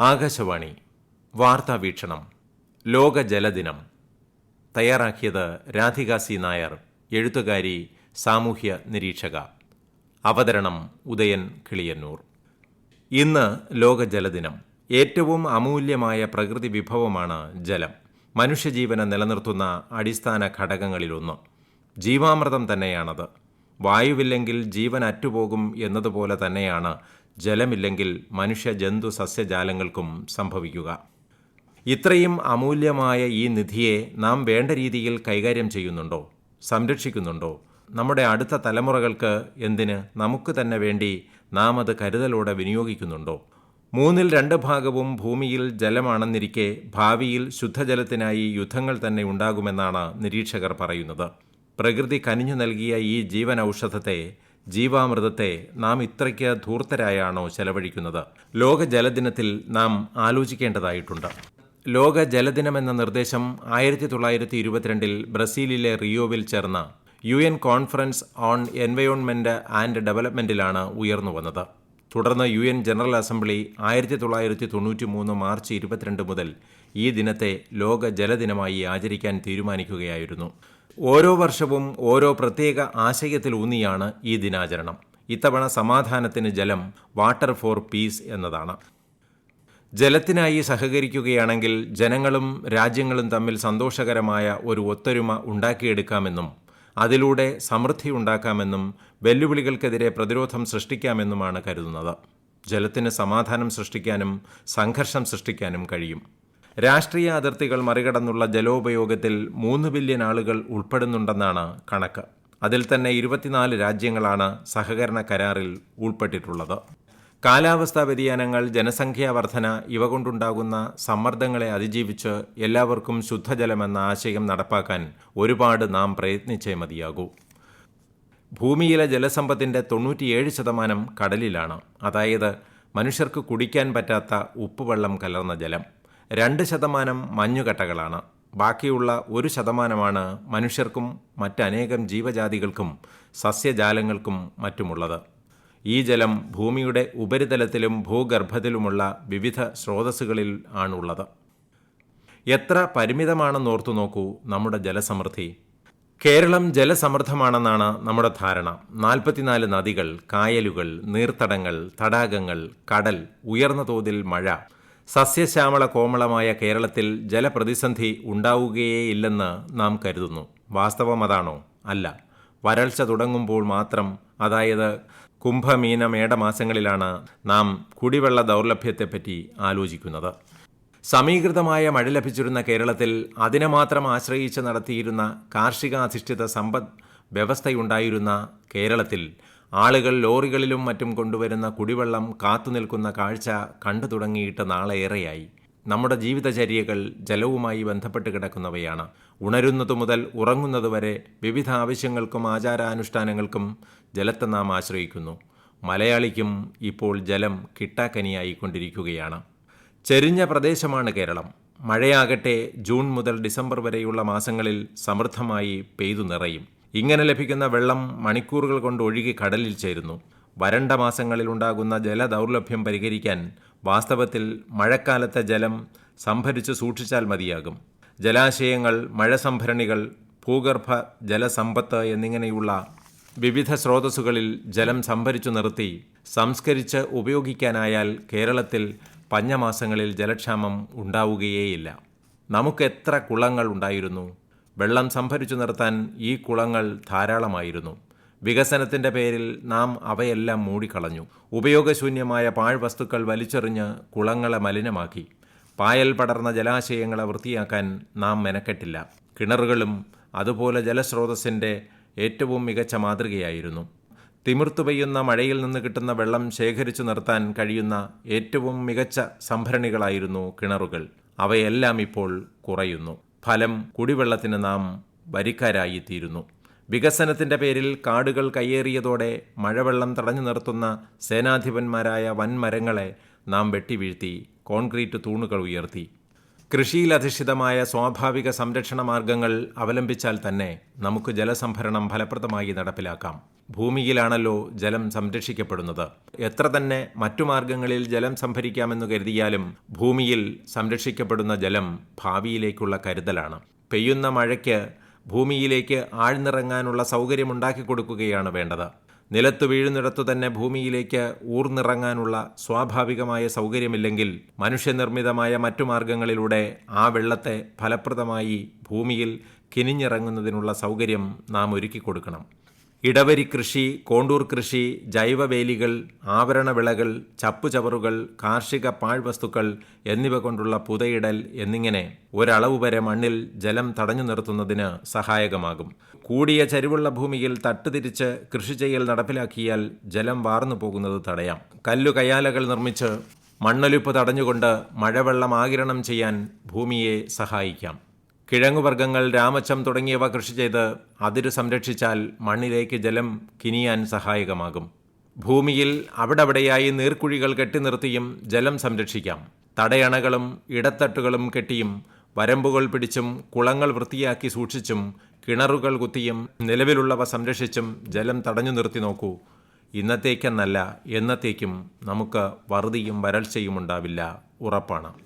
ആകാശവാണി വാർത്താ വീക്ഷണം ലോക ജലദിനം. തയ്യാറാക്കിയത് രാധിക സി. നായർ എഴുത്തുകാരി സാമൂഹ്യ നിരീക്ഷക. അവതരണം ഉദയൻ കിളിയന്നൂർ. ഇന്ന് ലോക ജലദിനം. ഏറ്റവും അമൂല്യമായ പ്രകൃതി വിഭവമാണ് ജലം. മനുഷ്യജീവനെ നിലനിർത്തുന്ന അടിസ്ഥാന ഘടകങ്ങളിലൊന്ന്. ജീവാമൃതം തന്നെയാണത്. വായുവില്ലെങ്കിൽ ജീവൻ അറ്റുപോകും എന്നതുപോലെ തന്നെയാണ് ജലമില്ലെങ്കിൽ മനുഷ്യ ജന്തു സസ്യജാലങ്ങൾക്കും സംഭവിക്കുക. ഇത്രയും അമൂല്യമായ ഈ നിധിയെ നാം വേണ്ട രീതിയിൽ കൈകാര്യം ചെയ്യുന്നുണ്ടോ? സംരക്ഷിക്കുന്നുണ്ടോ? നമ്മുടെ അടുത്ത തലമുറകൾക്ക് എന്തിന് നമുക്ക് തന്നെ വേണ്ടി നാം അത് കരുതലോടെ വിനിയോഗിക്കുന്നുണ്ടോ? മൂന്നിൽ രണ്ട് ഭാഗവും ഭൂമിയിൽ ജലമാണെന്നിരിക്കെ ഭാവിയിൽ ശുദ്ധജലത്തിനായി യുദ്ധങ്ങൾ തന്നെ ഉണ്ടാകുമെന്നാണ് നിരീക്ഷകർ പറയുന്നത്. പ്രകൃതി കനിഞ്ഞു നൽകിയ ഈ ജീവൻ ഔഷധത്തെ ജീവാമൃതത്തെ നാം ഇത്രയ്ക്ക് ധൂർത്തരായാണോ ചെലവഴിക്കുന്നത്. ലോക ജലദിനത്തിൽ നാം ആലോചിക്കേണ്ടതായിട്ടുണ്ട്. ലോക ജലദിനം എന്ന നിർദ്ദേശം ആയിരത്തി തൊള്ളായിരത്തി ഇരുപത്തിരണ്ടിൽ ബ്രസീലിലെ റിയോവിൽ ചേർന്ന U N conference on environment and ഡെവലപ്മെന്റിലാണ് ഉയർന്നു വന്നത്. തുടർന്ന് യു എൻ ജനറൽ അസംബ്ലി ആയിരത്തി തൊള്ളായിരത്തി തൊണ്ണൂറ്റി മൂന്ന് മാർച്ച് ഇരുപത്തിരണ്ട് മുതൽ ഈ ദിനത്തെ ലോക ജലദിനമായി ആചരിക്കാൻ തീരുമാനിക്കുകയായിരുന്നു. ഓരോ വർഷവും ഓരോ പ്രത്യേക ആശയത്തിലൂന്നിയാണ് ഈ ദിനാചരണം. ഇത്തവണ സമാധാനത്തിന് ജലം വാട്ടർ ഫോർ പീസ് എന്നതാണ്. ജലത്തിനായി സഹകരിക്കുകയാണെങ്കിൽ ജനങ്ങളും രാജ്യങ്ങളും തമ്മിൽ സന്തോഷകരമായ ഒരു ഒത്തൊരുമ ഉണ്ടാക്കിയെടുക്കാമെന്നും അതിലൂടെ സമൃദ്ധി ഉണ്ടാക്കാമെന്നും വെല്ലുവിളികൾക്കെതിരെ പ്രതിരോധം സൃഷ്ടിക്കാമെന്നുമാണ് കരുതുന്നത്. ജലത്തിന് സമാധാനം സൃഷ്ടിക്കാനും സംഘർഷം സൃഷ്ടിക്കാനും കഴിയും. രാഷ്ട്രീയ അതിർത്തികൾ മറികടന്നുള്ള ജലോപയോഗത്തിൽ മൂന്ന് ബില്യൺ ആളുകൾ ഉൾപ്പെടുന്നുണ്ടെന്നാണ് കണക്ക്. അതിൽ തന്നെ ഇരുപത്തിനാല് രാജ്യങ്ങളാണ് സഹകരണ കരാറിൽ ഉൾപ്പെട്ടിട്ടുള്ളത്. കാലാവസ്ഥാ വ്യതിയാനങ്ങൾ ജനസംഖ്യാ വർധന ഇവ കൊണ്ടുണ്ടാകുന്ന സമ്മർദ്ദങ്ങളെ അതിജീവിച്ച് എല്ലാവർക്കും ശുദ്ധജലമെന്ന ആശയം നടപ്പാക്കാൻ ഒരുപാട് നാം പ്രയത്നിച്ചേ മതിയാകൂ. ഭൂമിയിലെ ജലസമ്പത്തിന്റെ തൊണ്ണൂറ്റിയേഴ് ശതമാനം കടലിലാണ്. അതായത് മനുഷ്യർക്ക് കുടിക്കാൻ പറ്റാത്ത ഉപ്പുവെള്ളം കലർന്ന ജലം. രണ്ട് ശതമാനം മഞ്ഞുകട്ടകളാണ്. ബാക്കിയുള്ള ഒരു ശതമാനമാണ് മനുഷ്യർക്കും മറ്റനേകം ജീവജാതികൾക്കും സസ്യജാലങ്ങൾക്കും മറ്റുമുള്ളത്. ഈ ജലം ഭൂമിയുടെ ഉപരിതലത്തിലും ഭൂഗർഭത്തിലുമുള്ള വിവിധ സ്രോതസ്സുകളിൽ ആണുള്ളത്. എത്ര പരിമിതമാണെന്നോർത്തു നോക്കൂ നമ്മുടെ ജലസമൃദ്ധി. കേരളം ജലസമൃദ്ധമാണെന്നാണ് നമ്മുടെ ധാരണ. നാൽപ്പത്തിനാല് നദികൾ കായലുകൾ നീർത്തടങ്ങൾ തടാകങ്ങൾ കടൽ ഉയർന്ന തോതിൽ മഴ സസ്യശ്യാമള കോമളമായ കേരളത്തിൽ ജലപ്രതിസന്ധി ഉണ്ടാവുകയേയില്ലെന്ന് നാം കരുതുന്നു. വാസ്തവം അതാണോ? അല്ല. വരൾച്ച തുടങ്ങുമ്പോൾ മാത്രം അതായത് കുംഭമീന മേടമാസങ്ങളിലാണ് നാം കുടിവെള്ള ദൗർലഭ്യത്തെപ്പറ്റി ആലോചിക്കുന്നത്. സമീകൃതമായ മഴ ലഭിച്ചിരുന്ന കേരളത്തിൽ അതിനെ മാത്രം ആശ്രയിച്ച് നടത്തിയിരുന്ന കാർഷികാധിഷ്ഠിത സമ്പദ് വ്യവസ്ഥയുണ്ടായിരുന്ന കേരളത്തിൽ ആളുകൾ ലോറികളിലും മറ്റും കൊണ്ടുവരുന്ന കുടിവെള്ളം കാത്തുനിൽക്കുന്ന കാഴ്ച കണ്ടു തുടങ്ങിയിട്ട് നാളേറെയായി നമ്മുടെ ജീവിതചര്യകൾ ജലവുമായി ബന്ധപ്പെട്ട് കിടക്കുന്നവയാണ്. ഉണരുന്നതു മുതൽ ഉറങ്ങുന്നതുവരെ വിവിധ ആവശ്യങ്ങൾക്കും ആചാരാനുഷ്ഠാനങ്ങൾക്കും ജലത്തെ നാം ആശ്രയിക്കുന്നു. മലയാളിക്കും ഇപ്പോൾ ജലം കിട്ടാക്കനിയായിക്കൊണ്ടിരിക്കുകയാണ്. ചെരിഞ്ഞ പ്രദേശമാണ് കേരളം. മഴയാകട്ടെ ജൂൺ മുതൽ ഡിസംബർ വരെയുള്ള മാസങ്ങളിൽ സമൃദ്ധമായി പെയ്തു നിറയും. ഇങ്ങനെ ലഭിക്കുന്ന വെള്ളം മണിക്കൂറുകൾ കൊണ്ട് ഒഴുകി കടലിൽ ചേരുന്നു. വരണ്ട മാസങ്ങളിൽ ഉണ്ടാകുന്ന ജലദൗർലഭ്യം പരിഹരിക്കാൻ വാസ്തവത്തിൽ മഴക്കാലത്തെ ജലം സംഭരിച്ച് സൂക്ഷിച്ചാൽ മതിയാകും. ജലാശയങ്ങൾ മഴ സംഭരണികൾ ഭൂഗർഭ ജലസമ്പത്ത് എന്നിങ്ങനെയുള്ള വിവിധ സ്രോതസ്സുകളിൽ ജലം സംഭരിച്ചു നിർത്തി സംസ്കരിച്ച് ഉപയോഗിക്കാനായാൽ കേരളത്തിൽ പഞ്ഞമാസങ്ങളിൽ ജലക്ഷാമം ഉണ്ടാവുകയേയില്ല. നമുക്ക് എത്ര കുളങ്ങൾ ഉണ്ടായിരുന്നു? വെള്ളം സംഭരിച്ചു നിർത്താൻ ഈ കുളങ്ങൾ ധാരാളമായിരുന്നു. വികസനത്തിന്റെ പേരിൽ നാം അവയെല്ലാം മൂടിക്കളഞ്ഞു. ഉപയോഗശൂന്യമായ പാഴ്വസ്തുക്കൾ വലിച്ചെറിഞ്ഞ് കുളങ്ങളെ മലിനമാക്കി. പായൽ പടർന്ന ജലാശയങ്ങളെ വൃത്തിയാക്കാൻ നാം മെനക്കെട്ടില്ല. കിണറുകളും അതുപോലെ ജലസ്രോതസ്സിന്റെ ഏറ്റവും മികച്ച മാതൃകയായിരുന്നു. തിമിർത്തു പെയ്യുന്ന മഴയിൽ നിന്ന് കിട്ടുന്ന വെള്ളം ശേഖരിച്ചു നിർത്താൻ കഴിയുന്ന ഏറ്റവും മികച്ച സംഭരണികളായിരുന്നു കിണറുകൾ. അവയെല്ലാം ഇപ്പോൾ കുറയുന്നു. ഫലം കുടിവെള്ളത്തിന് നാം വരിക്കാരായിത്തീരുന്നു. വികസനത്തിന്റെ പേരിൽ കാടുകൾ കയ്യേറിയതോടെ മഴവെള്ളം തടഞ്ഞു നിർത്തുന്ന സേനാധിപന്മാരായ വൻമരങ്ങളെ നാം വെട്ടിവീഴ്ത്തി കോൺക്രീറ്റ് തൂണുകൾ ഉയർത്തി. കൃഷിയിലധിഷ്ഠിതമായ സ്വാഭാവിക സംരക്ഷണ മാർഗങ്ങൾ അവലംബിച്ചാൽ തന്നെ നമുക്ക് ജലസംഭരണം ഫലപ്രദമായി നടപ്പിലാക്കാം. ഭൂമിയിലാണല്ലോ ജലം സംരക്ഷിക്കപ്പെടുന്നത്. എത്ര തന്നെ മറ്റു മാർഗങ്ങളിൽ ജലം സംഭരിക്കാമെന്ന് കരുതിയാലും ഭൂമിയിൽ സംരക്ഷിക്കപ്പെടുന്ന ജലം ഭാവിയിലേക്കുള്ള കരുതലാണ്. പെയ്യുന്ന മഴയ്ക്ക് ഭൂമിയിലേക്ക് ആഴ്ന്നിറങ്ങാനുള്ള സൗകര്യമുണ്ടാക്കി കൊടുക്കുകയാണ് വേണ്ടത്. നിലത്ത് വീഴുന്നിടത്തു തന്നെ ഭൂമിയിലേക്ക് ഊർന്നിറങ്ങാനുള്ള സ്വാഭാവികമായ സൗകര്യമില്ലെങ്കിൽ മനുഷ്യനിർമ്മിതമായ മറ്റു മാർഗങ്ങളിലൂടെ ആ വെള്ളത്തെ ഫലപ്രദമായി ഭൂമിയിൽ കിനിഞ്ഞിറങ്ങുന്നതിനുള്ള സൗകര്യം നാം ഒരുക്കി കൊടുക്കണം ഇടവരി കൃഷി കോണ്ടൂർ കൃഷി ജൈവവേലികൾ ആവരണ വിളകൾ ചപ്പുചവറുകൾ കാർഷിക പാഴ്വസ്തുക്കൾ എന്നിവ കൊണ്ടുള്ള പുതയിടൽ എന്നിങ്ങനെ ഒരളവ് വരെ മണ്ണിൽ ജലം തടഞ്ഞു നിർത്തുന്നതിന് സഹായകമാകും. കൂടിയ ചരിവുള്ള ഭൂമിയിൽ തട്ടുതിരിച്ച് കൃഷി ചെയ്യൽ നടപ്പിലാക്കിയാൽ ജലം വാർന്നു പോകുന്നത് തടയാം. കല്ലു കയാലകൾ നിർമ്മിച്ച് മണ്ണൊലിപ്പ് തടഞ്ഞുകൊണ്ട് മഴവെള്ളം ആകിരണം ചെയ്യാൻ ഭൂമിയെ സഹായിക്കാം. കിഴങ്ങുവർഗങ്ങൾ രാമച്ചം തുടങ്ങിയവ കൃഷി ചെയ്ത് അതിര് സംരക്ഷിച്ചാൽ മണ്ണിലേക്ക് ജലം കിനിയാൻ സഹായകമാകും. ഭൂമിയിൽ അവിടവിടെയായി നീർക്കുഴികൾ കെട്ടിനിർത്തിയും ജലം സംരക്ഷിക്കാം. തടയണകളും ഇടത്തട്ടുകളും കെട്ടിയും വരമ്പുകൾ പിടിച്ചും കുളങ്ങൾ വൃത്തിയാക്കി സൂക്ഷിച്ചും കിണറുകൾ കുത്തിയും നിലവിലുള്ളവ സംരക്ഷിച്ചും ജലം തടഞ്ഞു നിർത്തി നോക്കൂ. ഇന്നത്തേക്കെന്നല്ല എന്നത്തേക്കും നമുക്ക് വറുതിയും വരൾച്ചയും ഉണ്ടാവില്ല. ഉറപ്പാണ്.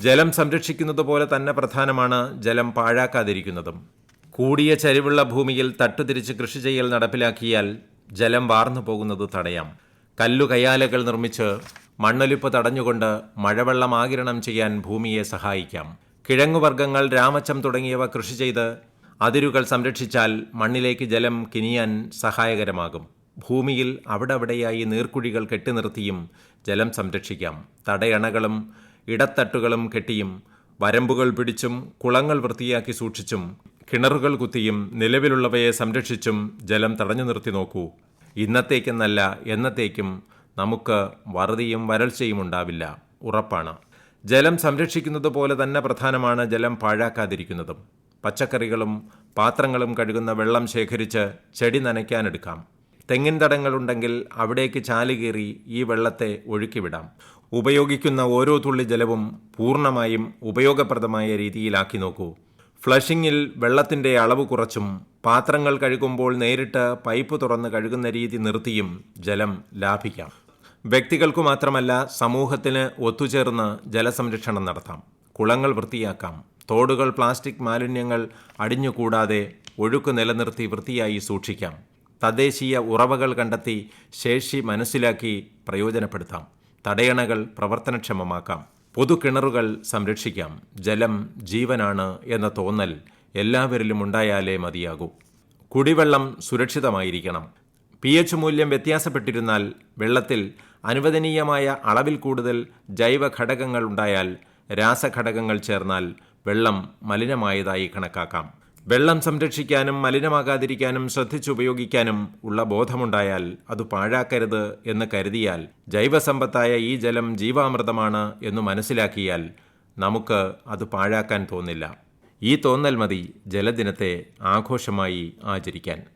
ജലം സംരക്ഷിക്കുന്നത് പോലെ തന്നെ പ്രധാനമാണ് ജലം പാഴാക്കാതിരിക്കുന്നതും. കൂടിയ ചരിവുള്ള ഭൂമിയിൽ തട്ടുതിരിച്ച് കൃഷി ചെയ്യൽ നടപ്പിലാക്കിയാൽ ജലം വാർന്നു പോകുന്നത് തടയാം. കല്ലുകയാലകൾ നിർമ്മിച്ച് മണ്ണൊലിപ്പ് തടഞ്ഞുകൊണ്ട് മഴവെള്ളം ആകിരണം ചെയ്യാൻ ഭൂമിയെ സഹായിക്കാം. കിഴങ്ങുവർഗങ്ങൾ രാമച്ചം തുടങ്ങിയവ കൃഷി ചെയ്ത് അതിരുകൾ സംരക്ഷിച്ചാൽ മണ്ണിലേക്ക് ജലം കിനിയാൻ സഹായകരമാകും. ഭൂമിയിൽ അവിടെവിടെയായി നീർക്കുഴികൾ കെട്ടിനിർത്തിയും ജലം സംരക്ഷിക്കാം. തടയണകളും ഇടത്തട്ടുകളും കെട്ടിയും വരമ്പുകൾ പിടിച്ചും കുളങ്ങൾ വൃത്തിയാക്കി സൂക്ഷിച്ചും കിണറുകൾ കുത്തിയും നിലവിലുള്ളവയെ സംരക്ഷിച്ചും ജലം തടഞ്ഞു നിർത്തി നോക്കൂ. ഇന്നത്തേക്കെന്നല്ല എന്നത്തേക്കും നമുക്ക് വറുതിയും വരൾച്ചയും ഉണ്ടാവില്ല. ഉറപ്പാണ്. ജലം സംരക്ഷിക്കുന്നത് പോലെ തന്നെ പ്രധാനമാണ് ജലം പാഴാക്കാതിരിക്കുന്നതും. പച്ചക്കറികളും പാത്രങ്ങളും കഴുകുന്ന വെള്ളം ശേഖരിച്ച് ചെടി നനയ്ക്കാനെടുക്കാം. തെങ്ങിൻ തടങ്ങളുണ്ടെങ്കിൽ അവിടേക്ക് ചാലുകീറി ഈ വെള്ളത്തെ ഒഴുക്കിവിടാം. ഉപയോഗിക്കുന്ന ഓരോ തുള്ളി ജലവും പൂർണമായും ഉപയോഗപ്രദമായ രീതിയിലാക്കി നോക്കൂ. ഫ്ലഷിങ്ങിൽ വെള്ളത്തിന്റെ അളവ് കുറച്ചും പാത്രങ്ങൾ കഴുകുമ്പോൾ നേരിട്ട് പൈപ്പ് തുറന്ന് കഴുകുന്ന രീതി നിർത്തിയും ജലം ലാഭിക്കാം. വ്യക്തികൾക്കു മാത്രമല്ല സമൂഹത്തിന് ഒത്തുചേർന്ന് ജലസംരക്ഷണം നടത്താം. കുളങ്ങൾ വൃത്തിയാക്കാം. തോടുകൾ പ്ലാസ്റ്റിക് മാലിന്യങ്ങൾ അടിഞ്ഞുകൂടാതെ ഒഴുക്ക് നിലനിർത്തി വൃത്തിയായി സൂക്ഷിക്കാം. തദ്ദേശീയ ഉറവകൾ കണ്ടെത്തി ശേഷി മനസ്സിലാക്കി പ്രയോജനപ്പെടുത്താം. തടയണകൾ പ്രവർത്തനക്ഷമമാക്കാം. പൊതുകിണറുകൾ സംരക്ഷിക്കാം. ജലം ജീവനാണ് എന്ന തോന്നൽ എല്ലാവരിലും ഉണ്ടായാലേ മതിയാകൂ. കുടിവെള്ളം സുരക്ഷിതമായിരിക്കണം. പി എച്ച് മൂല്യം വ്യത്യാസപ്പെട്ടിരുന്നാൽ വെള്ളത്തിൽ അനുവദനീയമായ അളവിൽ കൂടുതൽ ജൈവ ഘടകങ്ങൾ ഉണ്ടായാൽ രാസഘടകങ്ങൾ ചേർന്നാൽ വെള്ളം മലിനമായതായി കണക്കാക്കാം. വെള്ളം സംരക്ഷിക്കാനും മലിനമാകാതിരിക്കാനും ശ്രദ്ധിച്ചുപയോഗിക്കാനും ഉള്ള ബോധമുണ്ടായാൽ അത് പാഴാക്കരുത് എന്ന് കരുതിയാൽ ജൈവസമ്പത്തായ ഈ ജലം ജീവാമൃതമാണ് എന്ന് മനസ്സിലാക്കിയാൽ നമുക്ക് അത് പാഴാക്കാൻ തോന്നില്ല. ഈ തോന്നൽ മതി ജലദിനത്തെ ആഘോഷമായി ആചരിക്കാൻ.